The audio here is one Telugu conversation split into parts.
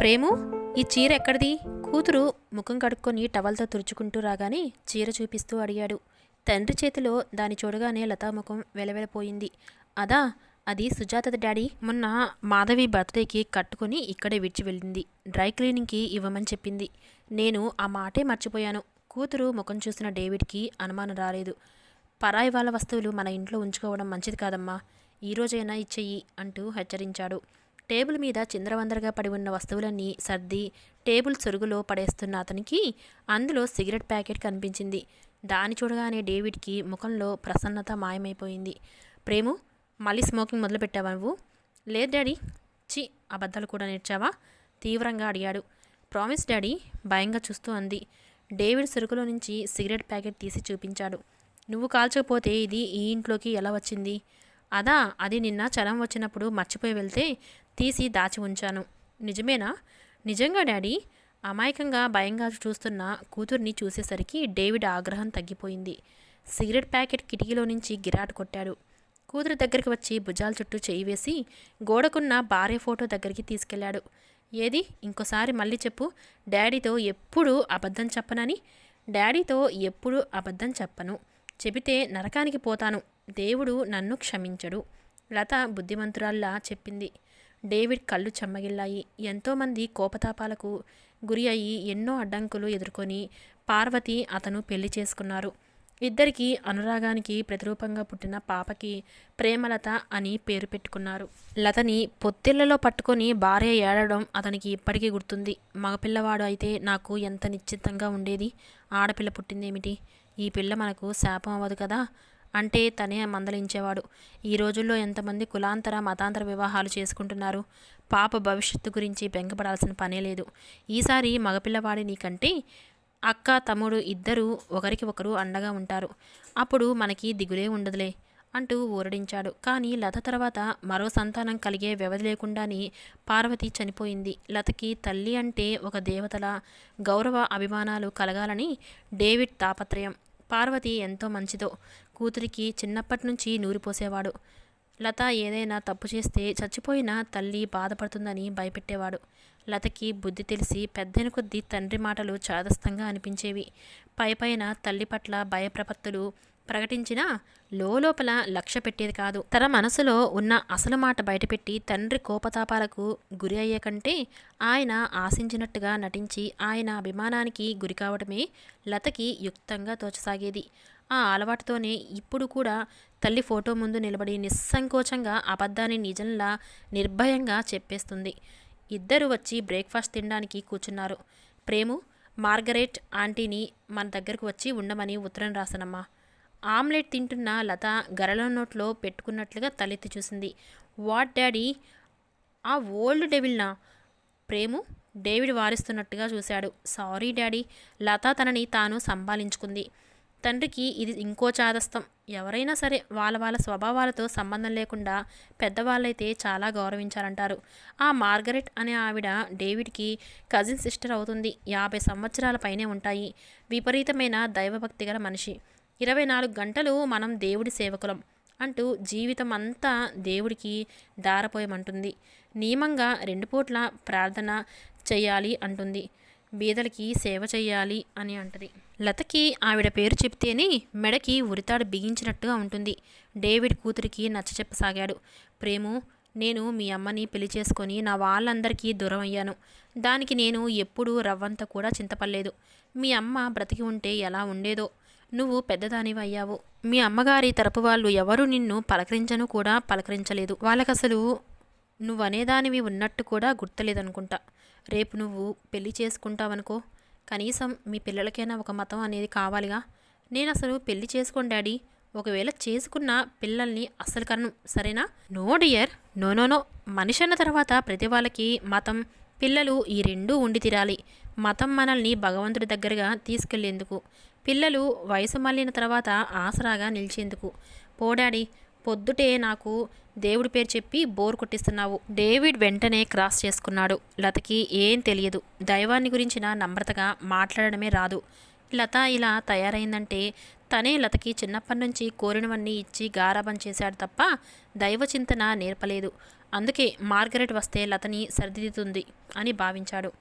ప్రేము? ఈ చీర ఎక్కడిది? కూతురు ముఖం కడుక్కొని టవల్తో తుడుచుకుంటూ రాగానే చీర చూపిస్తూ అడిగాడు. తండ్రి చేతిలో దాని చూడగానే లతా ముఖం వెలవెలపోయింది. అదా అది సుజాత డాడీ. మొన్న మాధవి బర్త్డేకి కట్టుకొని ఇక్కడే విడిచి వెళ్ళింది. డ్రై క్లీనింగ్కి ఇవ్వమని చెప్పింది. నేను ఆ మాటే మర్చిపోయాను. కూతురు ముఖం చూసిన డేవిడ్కి అనుమానం రాలేదు. పరాయి వాళ్ళ వస్తువులు మన ఇంట్లో ఉంచుకోవడం మంచిది కాదమ్మా. ఈ రోజైనా ఇచ్చేయి అంటూ హెచ్చరించాడు. టేబుల్ మీద చిందరవందరగా పడి ఉన్న వస్తువులన్నీ సర్ది టేబుల్ సొరుగులో పడేస్తున్న అతనికి అందులో సిగరెట్ ప్యాకెట్ కనిపించింది. దాన్ని చూడగానే డేవిడ్కి ముఖంలో ప్రసన్నత మాయమైపోయింది. ప్రేము మళ్ళీ స్మోకింగ్ మొదలుపెట్టావా నువ్వు? లేదు డాడీ. చి అబద్ధాలు కూడా నేర్చావా? తీవ్రంగా అడిగాడు. ప్రామిస్ డాడీ భయంగా చూస్తూ అంది. డేవిడ్ సరుకులో నుంచి సిగరెట్ ప్యాకెట్ తీసి చూపించాడు. నువ్వు కాల్చకపోతే ఇది ఈ ఇంట్లోకి ఎలా వచ్చింది? అదా అది నిన్న చలం వచ్చినప్పుడు మర్చిపోయి వెళ్తే తీసి దాచి ఉంచాను. నిజమేనా? నిజంగా డాడీ. అమాయకంగా భయంగా చూస్తున్న కూతుర్ని చూసేసరికి డేవిడ్ ఆగ్రహం తగ్గిపోయింది. సిగరెట్ ప్యాకెట్ కిటికీలో నుంచి గిరాట్ కొట్టాడు. కూతురు దగ్గరికి వచ్చి భుజాల చుట్టూ చేయి వేసి గోడకున్న భార్య ఫోటో దగ్గరికి తీసుకెళ్ళాడు ఏది? ఇంకోసారి మళ్ళీ చెప్పు. డాడీతో ఎప్పుడు అబద్ధం చెప్పనని? డాడీతో ఎప్పుడు అబద్ధం చెప్పను. చెబితే నరకానికి పోతాను. దేవుడు నన్ను క్షమించడు. లత బుద్ధిమంతురాల్లా చెప్పింది. డేవిడ్ కళ్ళు చెమ్మగిల్లాయి. ఎంతోమంది కోపతాపాలకు గురి అయి ఎన్నో అడ్డంకులు ఎదుర్కొని పార్వతి అతను పెళ్ళి చేసుకున్నారు. ఇద్దరికి అనురాగానికి ప్రతిరూపంగా పుట్టిన పాపకి ప్రేమలత అని పేరు పెట్టుకున్నారు. లతని పొత్తిళ్ళలో పట్టుకొని భార్య ఏడడం అతనికి ఇప్పటికీ గుర్తుంది. మగపిల్లవాడు అయితే నాకు ఎంత నిశ్చితంగా ఉండేది? ఆడపిల్ల పుట్టిందేమిటి? ఈ పిల్ల మనకు శాపం అవ్వదు కదా? అంటే తనే మందలించేవాడు. ఈ రోజుల్లో ఎంతమంది కులాంతర మతాంతర వివాహాలు చేసుకుంటున్నారు? పాప భవిష్యత్తు గురించి బెంగపడాల్సిన పనే లేదు. ఈసారి మగపిల్లవాడి నీకంటే అక్క తమ్ముడు ఇద్దరూ ఒకరికి ఒకరు అండగా ఉంటారు. అప్పుడు మనకి దిగులే ఉండదులే అంటూ ఊరడించాడు. కానీ లత తర్వాత మరో సంతానం కలిగే వ్యవధి లేకుండానే పార్వతి చనిపోయింది. లతకి తల్లి అంటే ఒక దేవతల గౌరవ అభిమానాలు కలగాలని డేవిడ్ తాపత్రయం. పార్వతి ఎంతో మంచిదో. కూతురికి చిన్నప్పటి నుంచి నూరిపోసేవాడు. లత ఏదైనా తప్పు చేస్తే చచ్చిపోయిన తల్లి బాధపడుతుందని భయపెట్టేవాడు. లతకి బుద్ధి తెలిసి పెద్దైన కొద్దీ తండ్రి మాటలు చాదస్తంగా అనిపించేవి. పైపైన తల్లి పట్ల భయప్రపత్తులు ప్రకటించినా లోపల లక్ష్య పెట్టేది కాదు. తన మనసులో ఉన్న అసలు మాట బయటపెట్టి తండ్రి కోపతాపాలకు గురి అయ్యే కంటే ఆయన ఆశించినట్టుగా నటించి ఆయన అభిమానానికి గురి కావడమే లతకి యుక్తంగా తోచసాగేది. ఆ అలవాటుతోనే ఇప్పుడు కూడా తల్లి ఫోటో ముందు నిలబడి నిస్సంకోచంగా అబద్ధాన్ని నిజంలా నిర్భయంగా చెప్పేస్తుంది. ఇద్దరు వచ్చి బ్రేక్ఫాస్ట్ తినడానికి కూర్చున్నారు. ప్రేము మార్గరెట్ ఆంటీని మన దగ్గరకు వచ్చి ఉండమని ఉత్తరం రాసనమ్మా ఆమ్లెట్ తింటున్న లత గరల నోట్లో పెట్టుకున్నట్లుగా తలెత్తి చూసింది. What daddy? ఆ ఓల్డ్ డెవిల్నా? ప్రేము డేవిడ్ వారిస్తున్నట్టుగా చూశాడు. సారీ డాడీ లత తనని తాను సంభాలించుకుంది. తండ్రికి ఇది ఇంకో చాదస్తం. ఎవరైనా సరే వాళ్ళ వాళ్ళ స్వభావాలతో సంబంధం లేకుండా పెద్దవాళ్ళైతే చాలా గౌరవించారంటారు ఆ మార్గరెట్ అనే ఆవిడ డేవిడ్కి కజిన్ సిస్టర్ అవుతుంది. యాభై సంవత్సరాల పైనే ఉంటాయి. విపరీతమైన దైవభక్తి గల మనిషి. ఇరవై నాలుగు గంటలు మనం దేవుడి సేవకులం అంటూ జీవితం అంతా దేవుడికి దారపోయమంటుంది. నియమంగా రెండు పూట్ల ప్రార్థన చేయాలి అంటుంది. బీదలకి సేవ చేయాలి అని అంటది. లతకి ఆవిడ పేరు చెప్తేనే మెడకి ఉరితాడు బిగించినట్టుగా ఉంటుంది. డేవిడ్ కూతురికి నచ్చ చెప్పసాగాడు. ప్రేము నేను మీ అమ్మని పెళ్ళి చేసుకొని నా వాళ్ళందరికీ దూరం అయ్యాను. దానికి నేను ఎప్పుడూ రవ్వంత కూడా చింతపడలేదు. మీ అమ్మ బ్రతికి ఉంటే ఎలా ఉండేదో నువ్వు పెద్దదానివి అయ్యావు మీ అమ్మగారి తరపు వాళ్ళు ఎవరు నిన్ను పలకరించను కూడా పలకరించలేదు. వాళ్ళకసలు నువ్వనేదానివి ఉన్నట్టు కూడా గుర్తలేదనుకుంటా. రేపు నువ్వు పెళ్ళి చేసుకుంటావనుకో. కనీసం మీ పిల్లలకైనా ఒక మతం అనేది కావాలిగా. నేను అసలు పెళ్ళి చేసుకోండి డాడీ. ఒకవేళ చేసుకున్న పిల్లల్ని అస్సలు కన్ను. సరేనా? No dear. No no no. మనిషి అన్న తర్వాత ప్రతి వాళ్ళకి మతం పిల్లలు ఈ రెండూ ఉండి తీరాలి. మతం మనల్ని భగవంతుడి దగ్గరగా తీసుకెళ్ళేందుకు. పిల్లలు వయసు మళ్ళిన తర్వాత ఆసరాగా నిలిచేందుకు. పోడాడి పొద్దుటే నాకు దేవుడి పేరు చెప్పి బోర్ కొట్టిస్తున్నావు. డేవిడ్ వెంటనే క్రాస్ చేసుకున్నాడు. లతకి ఏం తెలియదు. దైవాన్ని గురించిన నమ్రతగా మాట్లాడడమే రాదు. లత ఇలా తయారైందంటే తనే లతకి చిన్నప్పటి నుంచి కోరినవన్నీ ఇచ్చి గారాబం చేశాడు తప్ప దైవ చింతన నేర్పలేదు. అందుకే మార్గరెట్ వస్తే లతని సరిదిద్దుతుంది అని భావించాడు.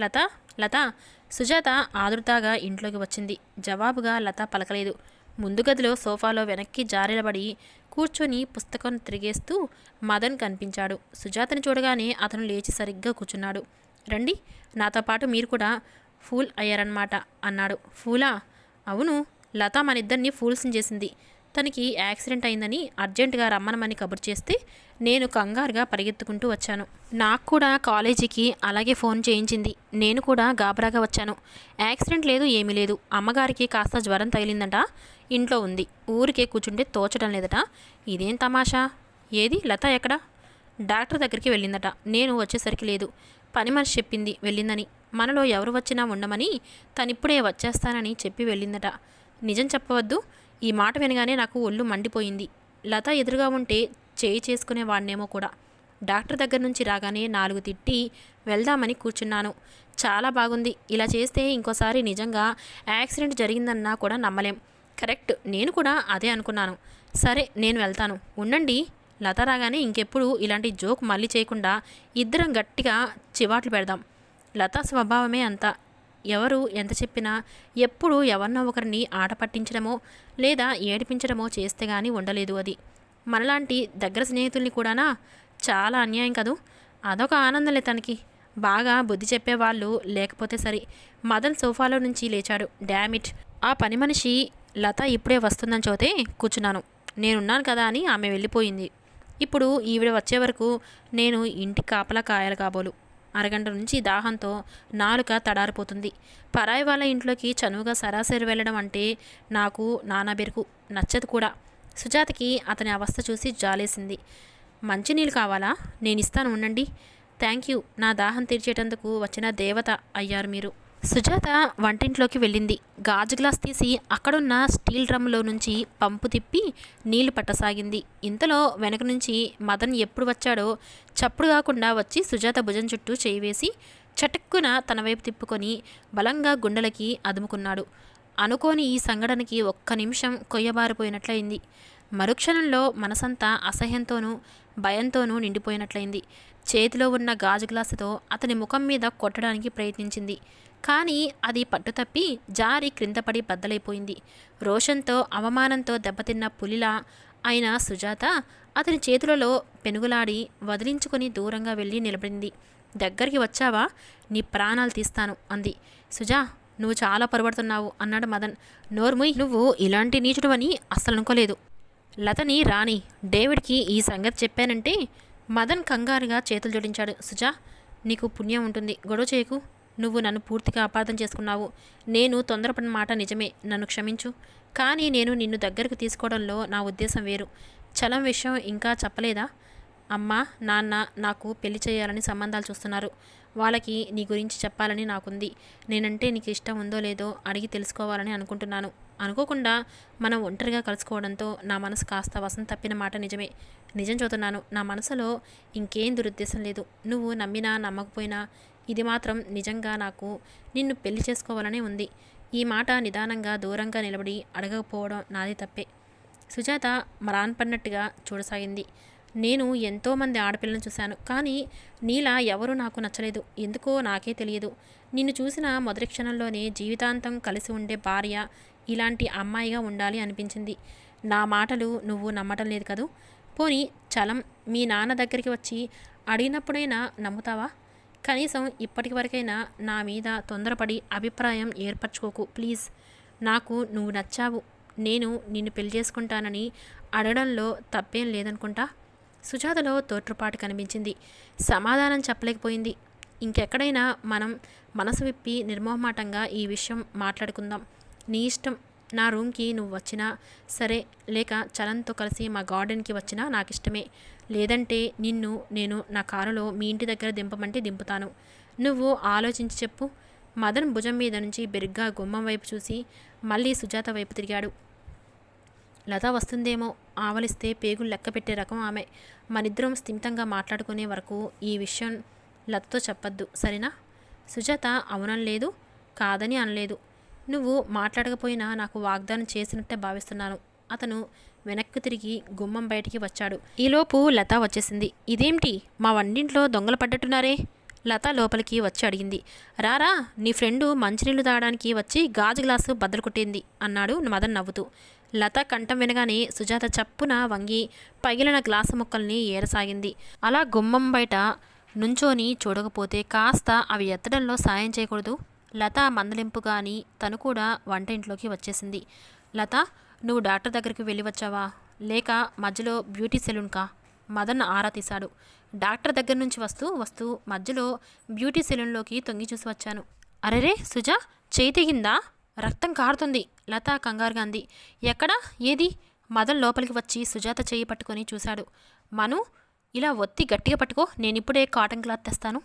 లత లత సుజాత ఆదుర్దాగా ఇంట్లోకి వచ్చింది. జవాబుగా లత పలకలేదు. ముందు గదిలో సోఫాలో వెనక్కి జారిలబడి కూర్చొని పుస్తకం తిరిగేస్తూ మదన్ కనిపించాడు. సుజాతని చూడగానే అతను లేచి సరిగ్గా కూర్చున్నాడు. రండి నాతో పాటు మీరు కూడా ఫూల్ అయ్యారన్నమాట అన్నాడు. ఫూలా? అవును లత మన ఇద్దరిని ఫూల్స్ని చేసింది. తనకి యాక్సిడెంట్ అయిందని అర్జెంటుగా రమ్మనమని కబురు చేస్తే నేను కంగారుగా పరిగెత్తుకుంటూ వచ్చాను. నాకు కూడా కాలేజీకి అలాగే ఫోన్ చేయించింది. నేను కూడా గాబరాగా వచ్చాను. యాక్సిడెంట్ లేదు ఏమీ లేదు. అమ్మగారికి కాస్త జ్వరం తగిలిందట. ఇంట్లో ఉంది. ఊరికే కూర్చుంటే తోచడం లేదట. ఇదేం తమాషా? ఏది? లత ఎక్కడ? డాక్టర్ దగ్గరికి వెళ్ళిందట. నేను వచ్చేసరికి లేదు. పని మనిషి చెప్పింది వెళ్ళిందని. మనలో ఎవరు వచ్చినా ఉండమని తనిప్పుడే వచ్చేస్తానని చెప్పి వెళ్ళిందట. నిజం చెప్పవద్దు. ఈ మాట వినగానే నాకు ఒళ్ళు మండిపోయింది. లత ఎదురుగా ఉంటే చేయి చేసుకునేవాడినేమో కూడా. డాక్టర్ దగ్గర నుంచి రాగానే నాలుగు తిట్టి వెళ్దామని కూర్చున్నాను. చాలా బాగుంది. ఇలా చేస్తే ఇంకోసారి నిజంగా యాక్సిడెంట్ జరిగిందన్నా కూడా నమ్మలేం. కరెక్ట్. నేను కూడా అదే అనుకున్నాను. సరే నేను వెళ్తాను. ఉండండి. లత రాగానే ఇంకెప్పుడు ఇలాంటి జోక్ మళ్ళీ చేయకుండా ఇద్దరం గట్టిగా చివాట్లు పెడదాం. లత స్వభావమే అంతా. ఎవరు ఎంత చెప్పినా ఎప్పుడు ఎవరినో ఒకరిని ఆట పట్టించడమో లేదా ఏడిపించడమో చేస్తే కానీ ఉండలేదు అది. మనలాంటి దగ్గర స్నేహితుల్ని కూడానా? చాలా అన్యాయం కదూ? అదొక ఆనందంలే తనకి. బాగా బుద్ధి చెప్పేవాళ్ళు లేకపోతే సరి. మదన్ సోఫాలో నుంచి లేచాడు. డామిట్ ఆ పని మనిషి లత ఇప్పుడే వస్తుందని చోతే కూర్చున్నాను. నేనున్నాను కదా అని ఆమె వెళ్ళిపోయింది. ఇప్పుడు ఈవిడ వచ్చే వరకు నేను ఇంటి కాపలా కాయాలి కాబోలు. అరగంట నుంచి దాహంతో నాలుక తడారిపోతుంది. పరాయి వాళ్ళ ఇంట్లోకి చనువుగా సరాసరి వెళ్ళడం అంటే నాకు నానా బెరుకు నచ్చదు కూడా. సుజాతకి అతని అవస్థ చూసి జాలేసింది. మంచినీళ్ళు కావాలా? నేను ఇస్తాను ఉండండి. థ్యాంక్ యూ నా దాహం తీర్చేటందుకు వచ్చిన దేవత అయ్యారు మీరు. సుజాత వంటింట్లోకి వెళ్ళింది. గాజు గ్లాస్ తీసి అక్కడున్న స్టీల్ డ్రమ్లో నుంచి పంపు తిప్పి నీళ్ళు పట్టసాగింది. ఇంతలో వెనక నుంచి మదన్ ఎప్పుడు వచ్చాడో చప్పుడు కాకుండా వచ్చి సుజాత భుజం చుట్టూ చేయి వేసి చటుక్కున తన వైపు తిప్పుకొని బలంగా గుండెలకి అదుముకున్నాడు. అనుకోని ఈ సంఘటనకి ఒక్క నిమిషం కొయ్యబారిపోయినట్లయింది. మరుక్షణంలో మనసంతా అసహ్యంతోనూ భయంతోనూ నిండిపోయినట్లయింది. చేతిలో ఉన్న గాజు గ్లాసుతో అతని ముఖం మీద కొట్టడానికి ప్రయత్నించింది. కానీ అది పట్టుతప్పి జారి క్రిందపడి బద్దలైపోయింది. రోషన్తో అవమానంతో దెబ్బతిన్న పులిలా అయిన సుజాత అతని చేతులలో పెనుగులాడి వదిలించుకుని దూరంగా వెళ్ళి నిలబడింది. దగ్గరికి వచ్చావా? నీ ప్రాణాలు తీస్తాను అంది. సుజా నువ్వు చాలా పొరబడుతున్నావు అన్నాడు మదన్. నోర్ముయ్ నువ్వు ఇలాంటి నీచుడు అని అస్సలు అనుకోలేదు లతని రాణి డేవిడ్కి ఈ సంగతి చెప్పానంటే మదన్ కంగారుగా చేతులు జోడించాడు. సుజా నీకు పుణ్యం ఉంటుంది. గొడవ చేయకు. నువ్వు నన్ను పూర్తిగా అపార్థం చేసుకున్నావు. నేను తొందరపడిన మాట నిజమే. నన్ను క్షమించు. కానీ నేను నిన్ను దగ్గరకు తీసుకోవడంలో నా ఉద్దేశం వేరు. చలం విషయం ఇంకా చెప్పలేదా? అమ్మ నాన్న నాకు పెళ్ళి చేయాలని సంబంధాలు చూస్తున్నారు. వాళ్ళకి నీ గురించి చెప్పాలని నాకుంది. నేనంటే నీకు ఇష్టం ఉందో లేదో అడిగి తెలుసుకోవాలని అనుకుంటున్నాను. అనుకోకుండా మనం ఒంటరిగా కలుసుకోవడంతో నా మనసు కాస్త వసం తప్పిన మాట నిజమే. నిజం చూతున్నాను నా మనసులో ఇంకేం దురుద్దేశం లేదు. నువ్వు నమ్మినా నమ్మకపోయినా ఇది మాత్రం నిజంగా నాకు నిన్ను పెళ్ళి చేసుకోవాలనే ఉంది. ఈ మాట నిదానంగా దూరంగా నిలబడి అడగకపోవడం నాది తప్పే. సుజాత మరాన్పడినట్టుగా చూడసాగింది. నేను ఎంతోమంది ఆడపిల్లను చూశాను. కానీ నీలా ఎవరూ నాకు నచ్చలేదు. ఎందుకో నాకే తెలియదు. నిన్ను చూసిన మొదటి క్షణంలోనే జీవితాంతం కలిసి ఉండే భార్య ఇలాంటి అమ్మాయిగా ఉండాలి అనిపించింది. నా మాటలు నువ్వు నమ్మటం లేదు కదూ? పోనీ చలం మీ నాన్న దగ్గరికి వచ్చి అడిగినప్పుడైనా నమ్ముతావా? కనీసం ఇప్పటి వరకైనా నా మీద తొందరపడి అభిప్రాయం ఏర్పరచుకోకు ప్లీజ్. నాకు నువ్వు నచ్చావు. నేను నిన్ను పెళ్ళి చేసుకుంటానని అడగడంలో తప్పేం లేదనుకుంటా? సుజాతలో తోట్రుపాటు కనిపించింది. సమాధానం చెప్పలేకపోయింది. ఇంకెక్కడైనా మనం మనసు విప్పి నిర్మోహమాటంగా ఈ విషయం మాట్లాడుకుందాం. నీ ఇష్టం. నా రూమ్కి నువ్వు వచ్చినా సరే లేక చలన్తో కలిసి మా గార్డెన్కి వచ్చినా నాకు ఇష్టమే. లేదంటే నిన్ను నేను నా కారులో మీ ఇంటి దగ్గర దింపమంటే దింపుతాను. నువ్వు ఆలోచించి చెప్పు. మదన్ భుజం మీద నుంచి బెరిగ్గా గుమ్మం వైపు చూసి మళ్ళీ సుజాత వైపు తిరిగాడు. లత వస్తుందేమో ఆవలిస్తే పేగులు లెక్క పెట్టే రకం ఆమె. మనిద్దరం స్థిమితంగా మాట్లాడుకునే వరకు ఈ విషయం లతతో చెప్పద్దు సరేనా? సుజాత అవునం లేదు కాదని అనలేదు. నువ్వు మాట్లాడకపోయినా నాకు వాగ్దానం చేసినట్టే భావిస్తున్నాను. అతను వెనక్కు తిరిగి గుమ్మం బయటికి వచ్చాడు. ఈలోపు లత వచ్చేసింది. ఇదేమిటి మా వంటింట్లో దొంగలు పడ్డట్టున్నారే? లత లోపలికి వచ్చి అడిగింది. రారా నీ ఫ్రెండు మంచినీళ్ళు తాగడానికి వచ్చి గాజు గ్లాసు బద్దలు కొట్టింది అన్నాడు మదన్ నవ్వుతూ. లత కంఠం వినగానే సుజాత చప్పున వంగి పగిలిన గ్లాసు ముక్కల్ని ఏరసాగింది. అలా గుమ్మం బయట నుంచోని చూడకపోతే కాస్త అవి ఎత్తడంలో సాయం చేయకూడదు లత మందలింపుగా అని తను కూడా వంట ఇంట్లోకి వచ్చేసింది. లత నువ్వు డాక్టర్ దగ్గరికి వెళ్ళి వచ్చావా? లేక మధ్యలో బ్యూటీ సెలూన్కా? మదన్ ఆరా తీశాడు. డాక్టర్ దగ్గర నుంచి వస్తూ వస్తూ మధ్యలో బ్యూటీ సెలూన్లోకి తొంగి చూసి వచ్చాను. అరెరే సుజా చేయి తెగిందా? రక్తం కారుతుంది. లత కంగారుగా అంది. ఎక్కడా? ఏది? మదన్ లోపలికి వచ్చి సుజాత చేయి పట్టుకొని చూశాడు. మను ఇలా ఒత్తి గట్టిగా పట్టుకో. నేనిప్పుడే కాటన్ క్లాత్ తెస్తాను.